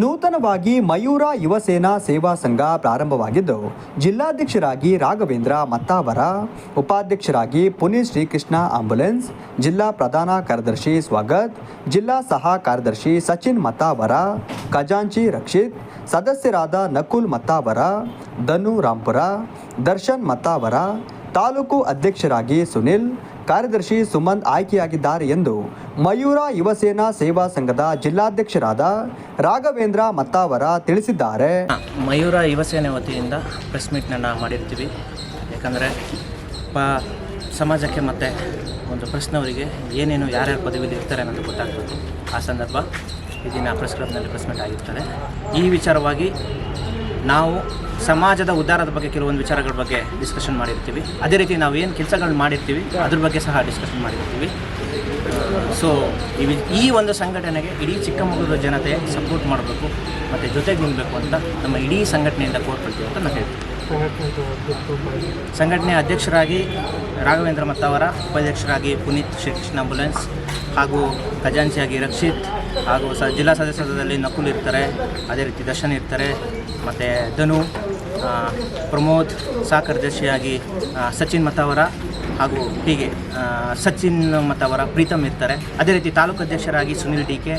ನೂತನವಾಗಿ ಮಯೂರ ಯುವ ಸೇನಾ ಸೇವಾ ಸಂಘ ಪ್ರಾರಂಭವಾಗಿದ್ದು, ಜಿಲ್ಲಾಧ್ಯಕ್ಷರಾಗಿ ರಾಘವೇಂದ್ರ ಮತ್ತಾವರ, ಉಪಾಧ್ಯಕ್ಷರಾಗಿ ಪುನೀತ್ ಶ್ರೀಕೃಷ್ಣ ಆಂಬುಲೆನ್ಸ್, ಜಿಲ್ಲಾ ಪ್ರಧಾನ ಕಾರ್ಯದರ್ಶಿ ಸ್ವಾಗತ್, ಜಿಲ್ಲಾ ಸಹ ಕಾರ್ಯದರ್ಶಿ ಸಚಿನ್ ಮತ್ತಾವರ, ಖಜಾಂಚಿ ರಕ್ಷಿತ್, ಸದಸ್ಯರಾದ ನಕುಲ್ ಮತ್ತಾವರ, ಧನು ರಾಂಪುರ, ದರ್ಶನ್ ಮತ್ತಾವರ, ತಾಲೂಕು ಅಧ್ಯಕ್ಷರಾಗಿ ಸುನಿಲ್ ಕಾರ್ಯದರ್ಶಿ ಸುಮಂತ್ ಆಯ್ಕೆಯಾಗಿದ್ದಾರೆ ಎಂದು ಮಯೂರ ಯುವಸೇನಾ ಸೇವಾ ಸಂಘದ ಜಿಲ್ಲಾಧ್ಯಕ್ಷರಾದ ರಾಘವೇಂದ್ರ ಮತ್ತಾವರ ತಿಳಿಸಿದ್ದಾರೆ. ಮಯೂರ ಯುವಸೇನೆ ವತಿಯಿಂದ ಪ್ರೆಸ್ ಮೀಟ್ನ ಮಾಡಿರ್ತೀವಿ. ಯಾಕಂದರೆ ಪ ಸಮಾಜಕ್ಕೆ ಮತ್ತು ಒಂದು ಪ್ರಶ್ನವರಿಗೆ ಏನೇನು ಯಾರ್ಯಾರು ಪದವಿಯಲ್ಲಿ ಇರ್ತಾರೆ ಅನ್ನೋದು ಗೊತ್ತಾಗ್ತದೆ. ಆ ಸಂದರ್ಭ ಈ ದಿನ ಪ್ರೆಸ್ ಕ್ಲಬ್ನಲ್ಲಿ ಪ್ರೆಸ್ ಮೀಟ್ ಈ ವಿಚಾರವಾಗಿ ನಾವು ಸಮಾಜದ ಉದ್ಧಾರದ ಬಗ್ಗೆ ಕೆಲವೊಂದು ವಿಚಾರಗಳ ಬಗ್ಗೆ ಡಿಸ್ಕಷನ್ ಮಾಡಿರ್ತೀವಿ. ಅದೇ ರೀತಿ ನಾವು ಏನು ಕೆಲಸಗಳನ್ನ ಮಾಡಿರ್ತೀವಿ, ಅದ್ರ ಬಗ್ಗೆ ಸಹ ಡಿಸ್ಕಷನ್ ಮಾಡಿರ್ತೀವಿ. ಸೊ ಈ ಈ ಒಂದು ಸಂಘಟನೆಗೆ ಇಡೀ ಚಿಕ್ಕಮಗಳೂರು ಜನತೆ ಸಪೋರ್ಟ್ ಮಾಡಬೇಕು, ಮತ್ತು ಜೊತೆಗೆ ನಿಲ್ಲಬೇಕು ಅಂತ ನಮ್ಮ ಇಡೀ ಸಂಘಟನೆಯಿಂದ ಕೋರ್ಕೊಳ್ತೀವಿ ಅಂತ ನಾನು ಹೇಳ್ತೀನಿ. ಸಂಘಟನೆ ಅಧ್ಯಕ್ಷರಾಗಿ ರಾಘವೇಂದ್ರ ಮತ್ತವರ, ಉಪಾಧ್ಯಕ್ಷರಾಗಿ ಪುನೀತ್ ಶ್ರೀಕೃಷ್ಣ ಆಂಬುಲೆನ್ಸ್ ಹಾಗೂ ಖಜಾಂಚಿಯಾಗಿ ರಕ್ಷಿತ್ ಹಾಗೂ ಸ ಜಿಲ್ಲಾ ಸದಸ್ಯತ್ವದಲ್ಲಿ ನಕುಲ್ ಇರ್ತಾರೆ, ಅದೇ ರೀತಿ ದರ್ಶನ್ ಇರ್ತಾರೆ, ಮತ್ತು ಧನು ಪ್ರಮೋದ್, ಸಹ ಕಾರ್ಯದರ್ಶಿಯಾಗಿ ಸಚಿನ್ ಮತ್ತಾವರ ಹಾಗೂ ಹೀಗೆ ಸಚಿನ್ ಸಚಿನ್ ಅವರ ಪ್ರೀತಮ್ ಇರ್ತಾರೆ. ಅದೇ ರೀತಿ ತಾಲೂಕು ಅಧ್ಯಕ್ಷರಾಗಿ ಸುನಿಲ್ ಡಿ ಕೆ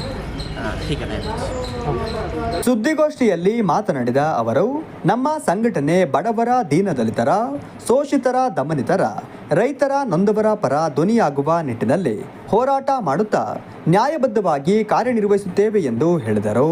ಸುದ್ದಿಗೋಷ್ಠಿಯಲ್ಲಿ ಮಾತನಾಡಿದ ಅವರು, ನಮ್ಮ ಸಂಘಟನೆ ಬಡವರ ದೀನದಲಿತರ, ಶೋಷಿತರ ದಮನಿತರ, ರೈತರ ನೊಂದವರ ಪರ ಧ್ವನಿಯಾಗುವ ನಿಟ್ಟಿನಲ್ಲಿ ಹೋರಾಟ ಮಾಡುತ್ತಾ ನ್ಯಾಯಬದ್ಧವಾಗಿ ಕಾರ್ಯನಿರ್ವಹಿಸುತ್ತೇವೆ ಎಂದು ಹೇಳಿದರು.